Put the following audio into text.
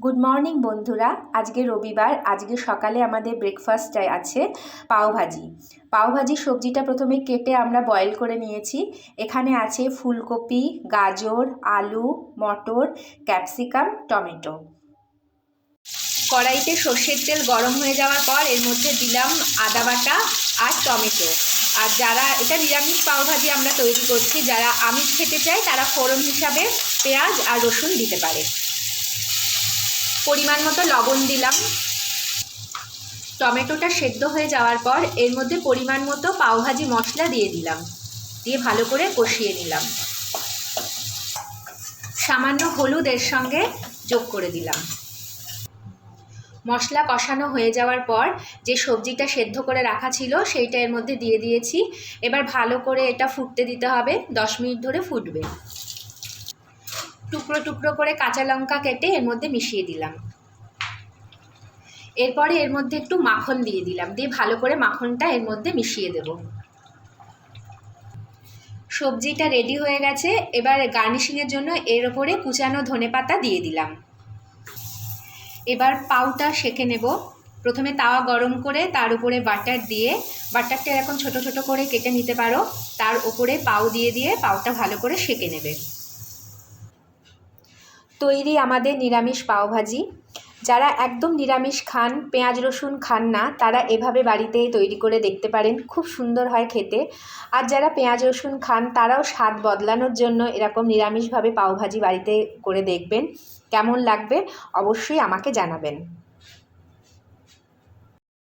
Good morning বন্ধুরা। আজকে রবিবার। আজকে সকালে আমাদের ব্রেকফাস্টটায় আছে পাওভাজি পাওভাজি সবজিটা প্রথমে কেটে আমরা বয়েল করে নিয়েছি। এখানে আছে ফুলকপি, গাজর, আলু, মটর ক্যাপসিকাম টমেটো। কড়াইতে সর্ষের তেল গরম হয়ে যাওয়ার পর এর মধ্যে দিলাম আদা বাটা আর টমেটো। আর যারা, এটা নিরামিষ পাওভাজি আমরা তৈরি করছি, যারা আমিষ খেতে চায় তারা ফোড়ন হিসাবে পেঁয়াজ আর রসুন দিতে পারে। পরিমাণ মতো লবণ দিলাম। টমেটোটা সেদ্ধ হয়ে যাওয়ার পর এর মধ্যে পরিমাণ মতো পাওভাজি মশলা দিয়ে দিলাম। দিয়ে ভালো করে কষিয়ে নিলাম। সামান্য হলুদ এর সঙ্গে যোগ করে দিলাম। মশলা কষানো হয়ে যাওয়ার পর যে সবজিটা সেদ্ধ করে রাখা ছিল সেইটা এর মধ্যে দিয়ে দিয়েছি। এবার ভালো করে এটা ফুটতে দিতে হবে। দশ মিনিট ধরে ফুটবে। টুকরো টুকরো করে কাঁচা লঙ্কা কেটে এর মধ্যে মিশিয়ে দিলাম। এরপরে এর মধ্যে একটু মাখন দিয়ে দিলাম, দিয়ে ভালো করে মাখনটা এর মধ্যে মিশিয়ে দেব। সবজিটা রেডি হয়ে গেছে, এবার গার্নিশিংয়ের জন্য এর ওপরে কুচানো ধনে পাতা দিয়ে দিলাম। এবার পাউটা সেঁকে নেব। প্রথমে তাওয়া গরম করে তার উপরে বাটার দিয়ে বাটারটা এখন ছোট ছোট করে কেটে নিতে পারো, তার উপরে পাউ দিয়ে দিয়ে পাউটা ভালো করে সেঁকে নেবে। তৈরি আমাদের নিরামিষ পাওভাজি। যারা একদম নিরামিষ খান, পেঁয়াজ রসুন খান না, তারা এভাবে বাড়িতে তৈরি করে দেখতে পারেন। খুব সুন্দর হয় খেতে। আর যারা পেঁয়াজ রসুন খান, তারাও স্বাদ বদলানোর জন্য এরকম নিরামিষভাবে পাওভাজি বাড়িতে করে দেখবেন। কেমন লাগবে অবশ্যই আমাকে জানাবেন।